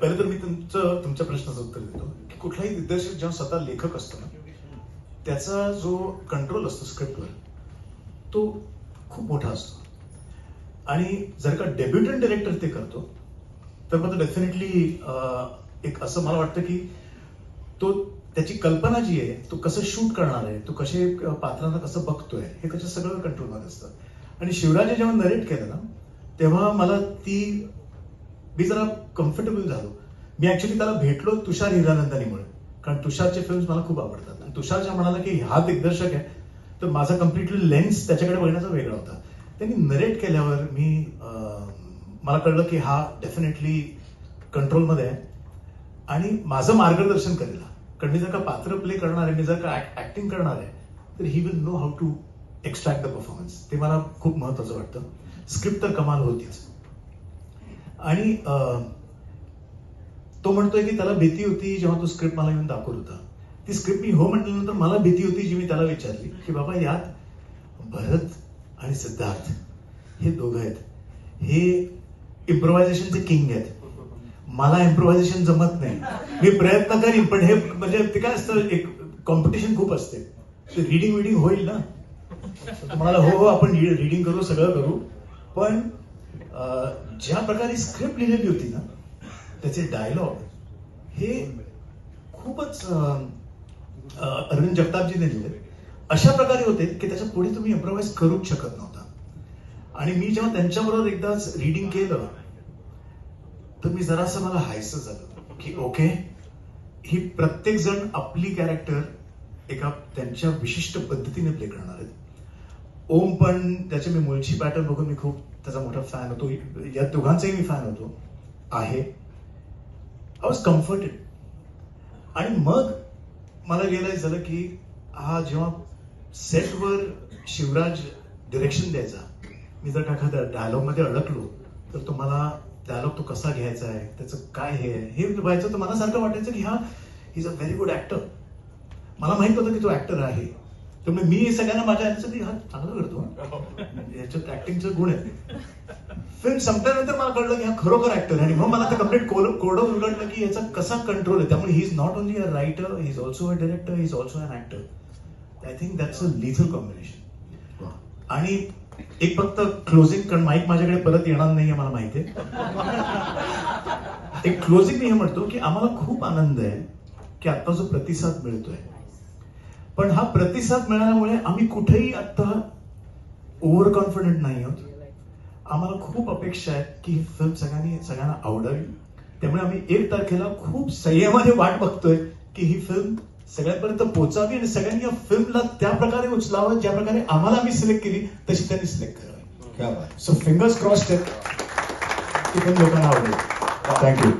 पहिले तर मी तुमचं तुमच्या प्रश्नाचं उत्तर देतो की कुठलाही दिग्दर्शक जेव्हा स्वतः लेखक असतो ना त्याचा जो कंट्रोल असतो स्क्रिप्टवर तो खूप मोठा असतो. आणि जर का डेब्युटंट डिरेक्टर ते करतो तर मग डेफिनेटली एक असं मला वाटतं की तो त्याची कल्पना जी आहे तो कसं शूट करणार आहे तो कसे पात्रांना कसं बघतोय हे त्याच्या सगळं कंट्रोलमध्ये असतं. आणि शिवराजे जेव्हा नरेट केलं ना तेव्हा मला ती मी जरा कम्फर्टेबल झालो. मी ऍक्च्युली त्याला भेटलो तुषार हिरानंदानीमुळे. कारण तुषारचे फिल्म्स मला खूप आवडतात. आणि तुषारच्या म्हणाला की हा दिग्दर्शक आहे तर माझा कम्प्लिटली लेन्स त्याच्याकडे बघण्याचा वेगळा होता. त्यांनी नरेट केल्यावर मी मला कळलं की हा डेफिनेटली कंट्रोलमध्ये आहे. आणि माझं मार्गदर्शन करेल. कारण मी जर का पात्र प्ले करणार आहे मी जर का ऍक्टिंग करणार आहे तर he will know how to extract the performance ते मला खूप महत्वाचं वाटतं. स्क्रिप्ट तर कमाल होतीच. आणि अं, तो म्हणतोय की त्याला भीती होती जेव्हा तो स्क्रिप्ट मला येऊन दाखवत होता. ती स्क्रिप्ट मी हो म्हटल्यानंतर मला भीती होती जी मी त्याला विचारली की बाबा यात भरत आणि सिद्धार्थ हे दोघं आहेत. हे इम्प्रोव्हायझेशनचे किंग आहेत. मला इम्प्रोव्हायझेशन जमत नाही. मी प्रयत्न करीन पण हे म्हणजे ते काय असतं एक कॉम्पिटिशन खूप असते. ते रिडिंग विडिंग होईल ना? तुम्हाला हो हो आपण रिडिंग करू सगळं करू. पण ज्या प्रकारे स्क्रिप्ट लिहिलेली होती ना त्याचे डायलॉग हे खूपच अरविंद जगतापजीने लिहिले. अशा प्रकारे होते की त्याच्या पुढे तुम्ही इम्प्रोव्हाइज करूच शकत नव्हता. आणि मी जेव्हा त्यांच्याबरोबर एकदाच रिडिंग केलं तर मी जरासं मला हायस झालं की ओके ही प्रत्येक जण आपली कॅरेक्टर एका त्यांच्या विशिष्ट पद्धतीने प्ले करणार आहेत. ओम पण त्याचे मी मुळशी पॅटर्न बघून मी खूप त्याचा मोठा फॅन होतो. या दोघांचाही मी फॅन होतो. आहे. आय वॉज कम्फर्टेड आणि मग मला रिअलाइज झालं की हा जेव्हा सेटवर शिवराज डिरेक्शन द्यायचा मी जर का एखाद्या डायलॉगमध्ये अडकलो तर तो मला डायलॉग तो कसा घ्यायचा आहे त्याचं काय हे आहे हे व्हायचं तर मला सारखं वाटायचं की हा is a very good actor मला माहीत होतं की तो ऍक्टर आहे. त्यामुळे मी सगळ्यांना माझ्या याच्यासाठी हा चांगलं करतो हा. याच्यात ऍक्टिंगचे गुण आहेत. फिल्म संपल्यानंतर मला कळलं की हा खरोखर ऍक्टर आहे. आणि मग मला ते कंप्लीट कोरडं उलगडलं की याचा कसा कंट्रोल आहे. त्यामुळे he is not only a writer he is also a director he is also an actor I think that's a lethal combination आणि एक फक्त क्लोजिंग कारण माईक माझ्याकडे परत येणार नाही मला माहिती आहे. एक क्लोजिंग मी हे म्हणतो की आम्हाला खूप आनंद आहे की आता जो प्रतिसाद मिळतोय पण हा प्रतिसाद मिळाल्यामुळे आम्ही कुठेही आता ओव्हर कॉन्फिडंट नाही आहोत. आम्हाला खूप अपेक्षा आहेत की ही फिल्म सगळ्यांनी सगळ्यांना आवडावी. त्यामुळे आम्ही एक तारखेला खूप संयमाने वाट बघतोय की ही फिल्म सगळ्यांपर्यंत पोहोचावी आणि सगळ्यांनी या फिल्मला त्या प्रकारे उचलावं ज्या प्रकारे आम्हाला आम्ही सिलेक्ट केली तशी त्यांनी सिलेक्ट करावी. सो फिंगर्स क्रॉस्ड आहेत की पण लोकांना आवडेल. थँक्यू